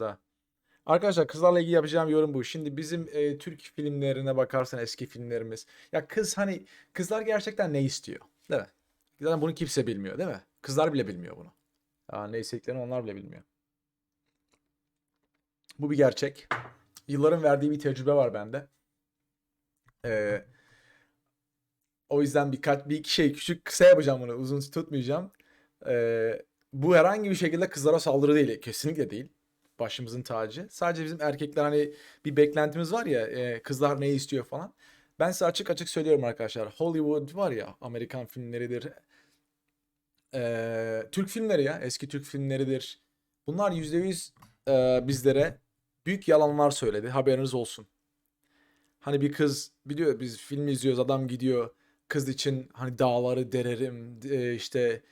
da. Arkadaşlar kızlarla ilgili yapacağım yorum bu. Şimdi bizim e, Türk filmlerine bakarsan eski filmlerimiz. Ya kız hani kızlar gerçekten ne istiyor? Değil mi? Zaten bunu kimse bilmiyor değil mi? Kızlar bile bilmiyor bunu. Ya ne istediklerini onlar bile bilmiyor. Bu bir gerçek. Yılların verdiği bir tecrübe var bende. Ee, o yüzden birkaç bir iki şey küçük kısa yapacağım bunu. Uzun tutmayacağım. Ee, bu herhangi bir şekilde kızlara saldırı değil. Kesinlikle değil. Başımızın tacı. Sadece bizim erkekler hani bir beklentimiz var ya e, kızlar ne istiyor falan. Ben size açık açık söylüyorum arkadaşlar. Hollywood var ya Amerikan filmleridir. Ee, Türk filmleri ya eski Türk filmleridir. Bunlar %100 e, bizlere büyük yalanlar söyledi. Haberiniz olsun. Hani bir kız biliyor biz film izliyoruz adam gidiyor kız için hani dağları dererim e, işte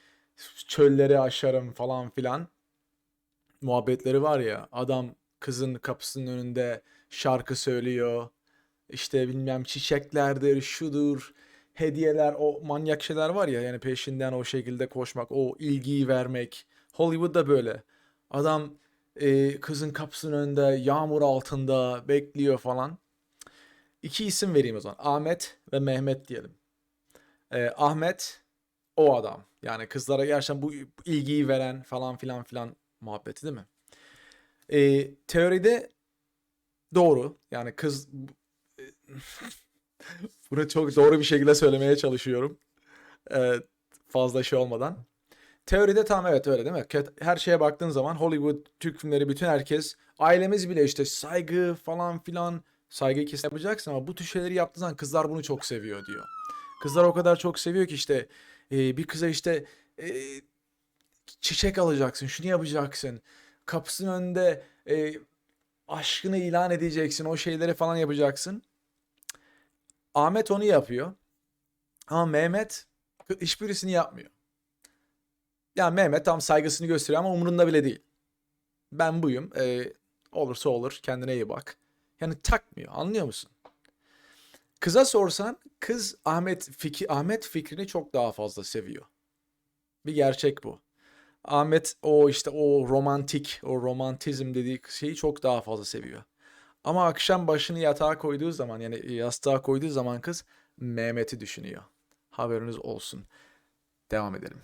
çölleri aşarım falan filan muhabbetleri var ya adam kızın kapısının önünde şarkı söylüyor işte bilmem çiçeklerdir şudur hediyeler o manyak şeyler var ya yani peşinden o şekilde koşmak o ilgiyi vermek Hollywood'da böyle adam e, kızın kapısının önünde yağmur altında bekliyor falan İki isim vereyim o zaman. Ahmet ve Mehmet diyelim. Ee, Ahmet o adam. Yani kızlara gerçekten bu ilgiyi veren falan filan filan muhabbeti değil mi? Ee, teoride doğru. Yani kız bunu çok doğru bir şekilde söylemeye çalışıyorum. Ee, fazla şey olmadan. Teoride tam evet öyle değil mi? Her şeye baktığın zaman Hollywood, Türk filmleri bütün herkes ailemiz bile işte saygı falan filan saygı kesin yapacaksın ama bu tür şeyleri yaptığın zaman kızlar bunu çok seviyor diyor. Kızlar o kadar çok seviyor ki işte e, bir kıza işte e, çiçek alacaksın, şunu yapacaksın. Kapısının önünde e, aşkını ilan edeceksin, o şeyleri falan yapacaksın. Ahmet onu yapıyor. Ama Mehmet hiçbirisini yapmıyor. Yani Mehmet tam saygısını gösteriyor ama umurunda bile değil. Ben buyum. e, olursa olur. Kendine iyi bak. Yani takmıyor. Anlıyor musun? Kıza sorsan kız Ahmet fikri, Ahmet fikrini çok daha fazla seviyor. Bir gerçek bu. Ahmet o işte o romantik, o romantizm dediği şeyi çok daha fazla seviyor. Ama akşam başını yatağa koyduğu zaman yani yastığa koyduğu zaman kız Mehmet'i düşünüyor. Haberiniz olsun. Devam edelim.